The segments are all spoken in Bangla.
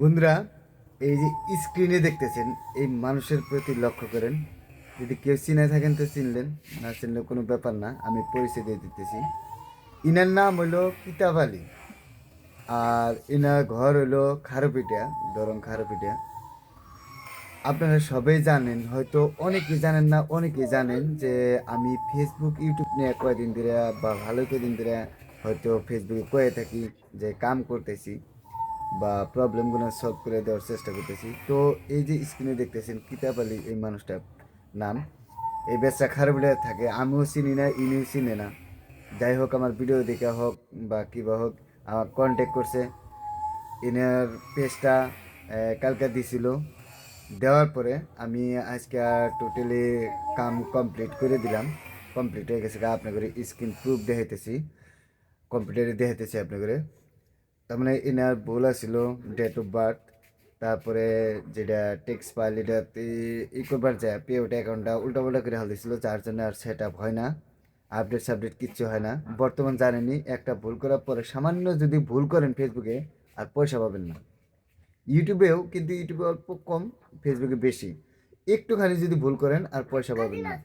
বন্ধুরা, এই যে স্ক্রিনে দেখতেছেন, এই মানুষের প্রতি লক্ষ্য করেন। যদি কেউ চিনে থাকেন তো চিনলেন, না চিনলে কোনো ব্যাপার না, আমি পরিচয় দিয়ে দিতেছি। ইনার নাম হলো কিতাব আলী, আর ইনার ঘর হলো খারপিটিয়া, দরং খারপিটিয়া। আপনারা সবাই জানেন, হয়তো অনেকেই জানেন না, অনেকে জানেন যে আমি ফেসবুক ইউটিউব নিয়ে কয়েকদিন ধরে বা ভালো কয়েকদিন ধরে হয়তো ফেসবুকে কয়ে থাকি, যে কাম করতেছি। বা প্রবলেমগুলো সলভ করে দেওয়ার চেষ্টা করতেছি। তো এই যে স্ক্রিনে দেখতেছেন কিতাব আলী এই মানুষটার নাম। এই ব্যবসা খারাপ থাকে, আমিও চিনি না, ইনিও চিনে না। যাই হোক, আমার ভিডিও দেখে হোক বা কিবা হোক, আমার কন্ট্যাক্ট করছে। ইনার পেজটা কালকে দিছিল। দেওয়ার পরে আমি আজকে টোটালি কাম কমপ্লিট করে দিলাম। কমপ্লিট হয়ে গেছে আপনাদের স্ক্রিন প্রুফ দেখাইতেছি। কম্পিউটারে দেখাইতেছি আপনাদের তার মানে এনার ভুল আছিল ডেট অফ বার্থ তারপরে যেটা টেক্স ফাইল এটা ই করবার যায় পেওটা অ্যাকাউন্টটা উল্টাপাল্টা করে হাল দিছিল, যার জন্য আর সেট আপ হয় না আপডেট সাপডেট কিচ্ছু হয় না। বর্তমান জানেনি একটা ভুল করার পরে সামান্য যদি ভুল করেন ফেসবুকে আর পয়সা পাবেন না। ইউটিউবেও কিন্তু ইউটিউবে অল্প কম ফেসবুকে বেশি। একটুখানি যদি ভুল করেন, আর পয়সা পাবেন না।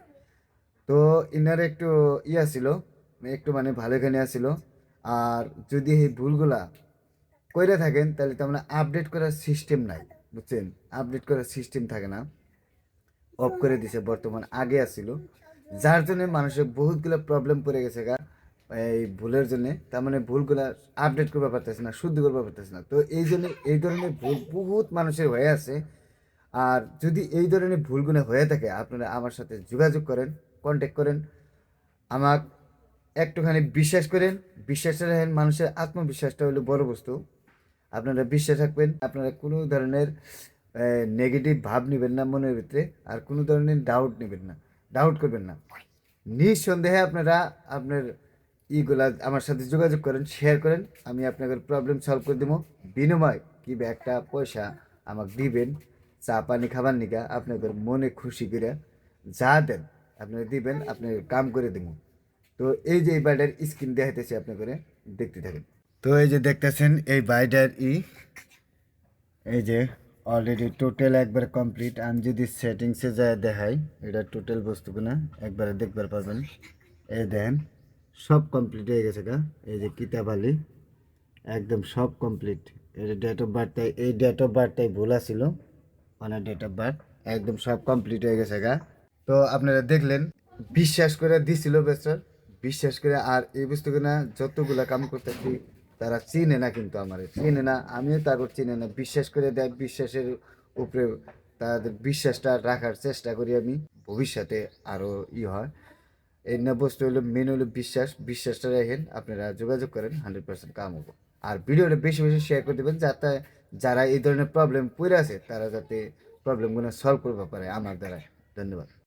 তো ইনার একটু ইয়া ছিল, একটু মানে ভালোখানে আসছিল আর যদি এই ভুলগুলা কইরা থাকেন, তাহলে তো আমরা আপডেট করার সিস্টেম নাই, বুঝছেন? আপডেট করার সিস্টেম থাকে না। অফ করে দিছে, বর্তমান আগে আসছিল যার জন্য মানুষের বহুতগুলো প্রবলেম পড়ে গেছে গা, এই ভুলের জন্য। তার মানে ভুলগুলা আপডেট করতে পারতেছে না, শুদ্ধ করতে পারতেছে না। তো এই জন্য, এই ধরনের ভুল বহুত মানুষের হয়ে আছে। আর যদি এই ধরনের ভুলগুলো হয়ে থাকে, আপনারা আমার সাথে যোগাযোগ করেন কন্ট্যাক্ট করেন। আমার একটুখানি বিশ্বাস করেন। বিশ্বাস রাখেন মানুষের আত্মবিশ্বাসটা হলো বড় বস্তু। আপনারা বিশ্বাস থাকবেন আপনারা কোনো ধরনের নেগেটিভ ভাব নেবেন না মনের ভিতরে, আর কোনো ধরনের ডাউট নেবেন না। ডাউট করবেন না। নিঃসন্দেহে আপনারা আপনার ইগুলা আমার সাথে যোগাযোগ করেন শেয়ার করেন, আমি আপনাদের প্রবলেম সলভ করে দেবো। বিনিময় কি একটা পয়সা আমাকে দিবেন, চা, পানি খাবার নিকা আপনাদের মনে খুশি করে যা দেন আপনারা দিবেন আপনি কাম করে দেবো। তো এই যে এই বাড়িটার স্ক্রিন দেখাইতেছি আপনি করে দেখতে থাকেন। তো এই যে দেখতেছেন, এই বাইডার ই, এই যে অলরেডি টোটাল একবার কমপ্লিট আমি যদি সেটিংসে যায় দেখাই, এটা টোটাল বস্তুগুলো একবারে দেখবার পাবেন। এই দেখেন সব কমপ্লিট হয়ে গেছে গা। এই যে কিতাব আলী, একদম সব কমপ্লিট যে ডেট অফ বার্থটাই এই ডেট অফ বার্থটাই ভুল ছিল মানে ডেট অফ বার্থ একদম সব কমপ্লিট হয়ে গেছে গা। তো আপনারা দেখলেন, বিশ্বাস করে দিছিল বেচার। বিশ্বাস করে আর এই বস্তুগুলো যতগুলা কাম করতেছি তারা চিনে না কিন্তু আমার, চিনে না, আমিও তারপর চিনে না। বিশ্বাস করে দেয়, বিশ্বাসের উপরে তাদের বিশ্বাসটা রাখার চেষ্টা করি আমি, ভবিষ্যতে আরও ই হয়। এই না বস্তু হলো মেন হলো বিশ্বাস, বিশ্বাসটা রাখেন, আপনারা যোগাযোগ করেন হান্ড্রেড পার্সেন্ট কাম হব। আর ভিডিওটা বেশি বেশি শেয়ার করে দেবেন, যাতে যারা এই ধরনের প্রবলেম পড়ে আছে, তারা যাতে প্রবলেমগুলো সলভ করতে পারে আমার দ্বারা ধন্যবাদ।